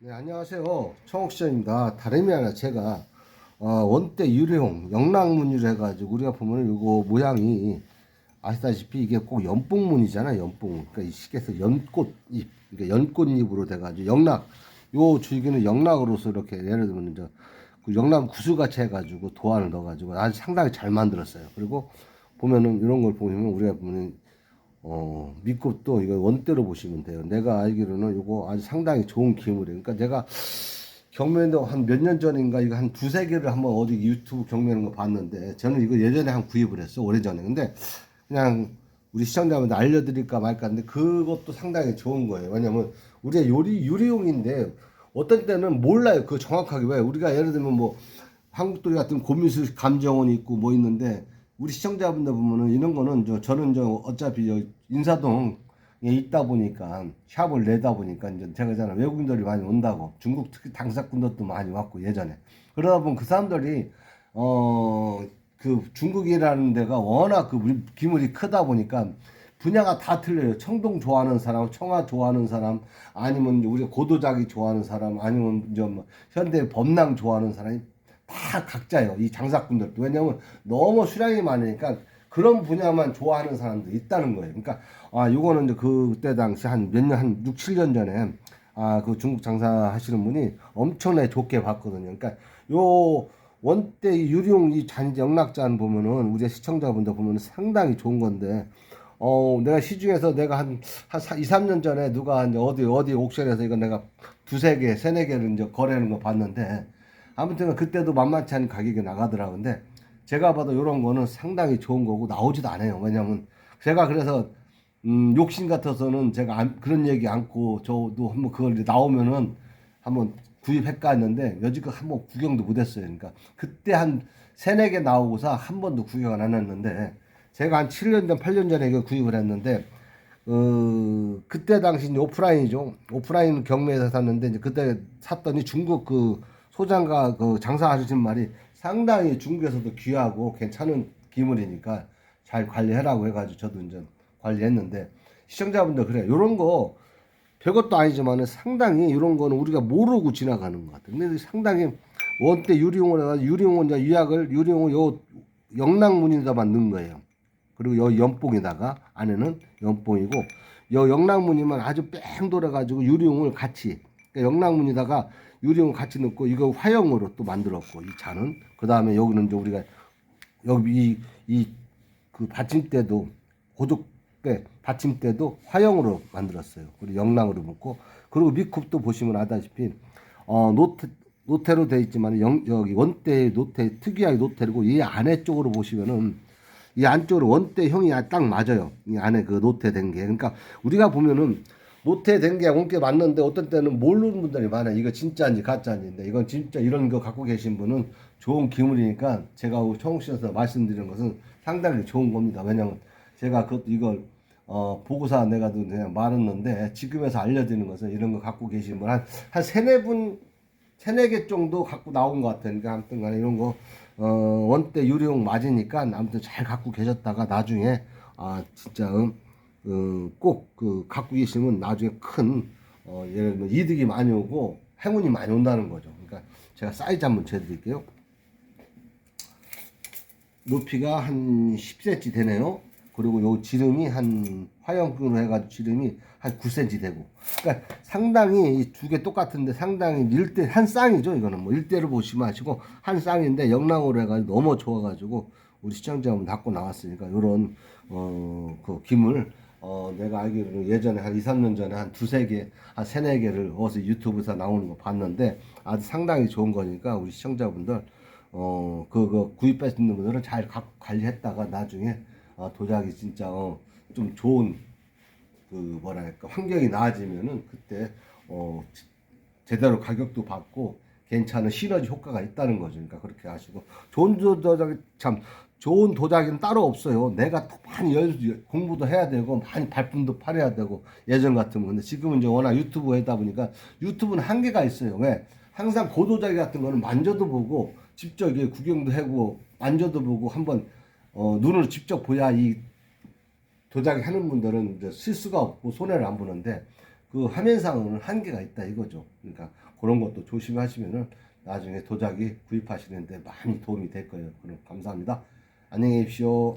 네, 안녕하세요. 청옥시장입니다. 다름이 아니라 제가 어, 원대 유리홍 영락문이라 해가지고 우리가 보면 이거 모양이 아시다시피 이게 꼭 연뽕문이잖아 연뽕. 그러니까 이 시계에서 연꽃잎, 그러니까 연꽃잎으로 돼가지고 영락 요 줄기는 영락으로서 이렇게 예를 들면 이제 그 영락 구슬같이 해가지고 도안을 넣어가지고 아주 상당히 잘 만들었어요. 그리고 보면은 이런 걸 보면 우리가 보면 어, 믿고 또 이거 원대로 보시면 돼요. 내가 알기로는 이거 아주 상당히 좋은 기물이에요. 그러니까 내가 경매도 한 몇 년 전인가 이거 한 두세 개를 한번 어디 유튜브 경매하는 거 봤는데 저는 이거 예전에 한 구입을 했어. 오래전에. 근데 그냥 우리 시청자분들 알려드릴까 말까 하는데 그것도 상당히 좋은 거예요. 왜냐면 우리가 요리, 유리용인데 어떤 때는 몰라요. 그 정확하게 왜. 우리가 예를 들면 뭐 한국돌이 같은 고미술 감정원이 있고 뭐 있는데 우리 시청자분들 보면은 이런 거는 저 저는 저 어차피 저 인사동에 있다 보니까 샵을 내다 보니까 이제 제가 잖아 외국인들이 많이 온다고. 중국 특히 당사꾼들도 많이 왔고 예전에. 그러다 보면 그 사람들이 어 그 중국이라는 데가 워낙 그 기물이 크다 보니까 분야가 다 틀려요. 청동 좋아하는 사람, 청아 좋아하는 사람, 아니면 우리 고도자기 좋아하는 사람, 아니면 좀 현대 범랑 좋아하는 사람이 다 각자요. 이 장사꾼들도. 왜냐면 너무 수량이 많으니까 그런 분야만 좋아하는 사람도 있다는 거예요. 그러니까, 아, 요거는 이제 그때 당시 한 몇 년, 한 6, 7년 전에, 아, 그 중국 장사 하시는 분이 엄청나게 좋게 봤거든요. 그러니까 요 원대 유리용 이 잔, 영락잔 보면은 우리 시청자분들 보면은 상당히 좋은 건데, 어, 내가 시중에서 내가 한, 한 2, 3년 전에 누가 이제 어디, 어디 옥션에서 이거 내가 두세 개, 세네 개를 이제 거래하는 거 봤는데, 아무튼 그때도 만만치 않은 가격이 나가더라고. 근데 제가 봐도 이런 거는 상당히 좋은 거고 나오지도 않아요. 왜냐면 제가 그래서 음, 욕심 같아서는 제가 안- 그런 얘기 않고 저도 한번 그걸 이제 나오면은 한번 구입할까 했는데 여지껏 한번 구경도 못 했어요. 그러니까 그때 한 세네 개 나오고서 한 번도 구경을 안 했는데 제가 한 7년 전, 8년 전에 이거 구입을 했는데 어, 그때 당시 오프라인이죠. 오프라인 경매에서 샀는데 이제 그때 샀더니 중국 그 소장가 그 장사하시는 말이 상당히 중국에서도 귀하고 괜찮은 기물이니까 잘 관리해라고 해가지고 저도 이제 관리했는데 시청자분들 그래 요런 거 별것도 아니지만은 상당히 이런 거는 우리가 모르고 지나가는 것 같아요. 근데 상당히 원대 해가지고 유리용은 유약을 유리용을 요 영락문에다만 넣은 거예요. 그리고 요 연봉에다가 안에는 연봉이고 요 영락무늬만 아주 뺑 돌아가지고 유리용을 같이 그러니까 영락무늬다가 유리용 같이 넣고 이거 화형으로 또 만들었고 이 잔은 그 다음에 여기는 이제 우리가 여기 이 그 받침대도 고독대 받침대도 화형으로 만들었어요. 그리고 영랑으로 묶고 그리고 밑굽도 보시면 아다시피 어 노트 노태로 돼 있지만 영, 여기 원대 노태 특이하게 노태고 이 안에 쪽으로 보시면은 이 안쪽으로 원대 형이 딱 맞아요. 이 안에 그 노태된 게. 그러니까 우리가 보면은 노태된 게 원께 맞는데 어떤 때는 모르는 분들이 많아요. 이거 진짜인지 가짜인지인데 이건 진짜 이런 거 갖고 계신 분은 좋은 기물이니까 제가 청국시에서 말씀드리는 것은 상당히 좋은 겁니다. 왜냐면 제가 그 이걸 어, 보고서 내가 그냥 말했는데 지금에서 알려드리는 것은 이런 거 갖고 계신 분 한 한 세네 분 세네 개 정도 갖고 나온 것 같아요. 그러니까 아무튼 간에 이런 거, 어, 원대 유리용 맞으니까 아무튼 잘 갖고 계셨다가 나중에, 아, 진짜, 음, 어, 꼭, 그, 갖고 계시면 나중에 큰, 어, 예를 들면 이득이 많이 오고 행운이 많이 온다는 거죠. 그러니까 제가 사이즈 한번 재드릴게요. 높이가 한 10cm 되네요. 그리고 요 지름이 한 화형으로 해가지고 지름이 한 9cm 되고. 그러니까 상당히 이 두 개 똑같은데 상당히 일대 한 쌍이죠. 이거는 뭐 일대를 보시 마시고 한 쌍인데 영랑으로 해가지고 너무 좋아가지고 우리 시청자분 갖고 나왔으니까 요런 어그 김을 어 내가 알기로는 예전에 한 2, 3년 전에 한 두세 개, 한 세네 개를 어디서 유튜브에서 나오는 거 봤는데 아주 상당히 좋은 거니까 우리 시청자분들 어, 그, 그 구입하시는 분들은 잘 가- 관리했다가 나중에 어, 도자기 진짜 어, 좀 좋은 그 뭐랄까 환경이 나아지면은 그때 어, 지- 제대로 가격도 받고 괜찮은 시너지 효과가 있다는 거죠. 그러니까 그렇게 하시고 좋은 도- 도자기 참 좋은 도자기는 따로 없어요. 내가 더 많이 연, 공부도 해야 되고 많이 발품도 팔아야 되고 예전 같으면 근데 지금은 이제 워낙 유튜브 하다 보니까 유튜브는 한계가 있어요. 왜? 항상 고도자기 같은 거는 만져도 보고 직접 이게 구경도 하고 만져도 보고 한번 어, 눈으로 직접 보야 이 도자기 하는 분들은 이제 실수가 없고 손해를 안 보는데 그 화면상은 한계가 있다 이거죠. 그러니까 그런 것도 조심하시면은 나중에 도자기 구입하시는데 많이 도움이 될 거예요. 그럼 감사합니다. 안녕히 계십시오.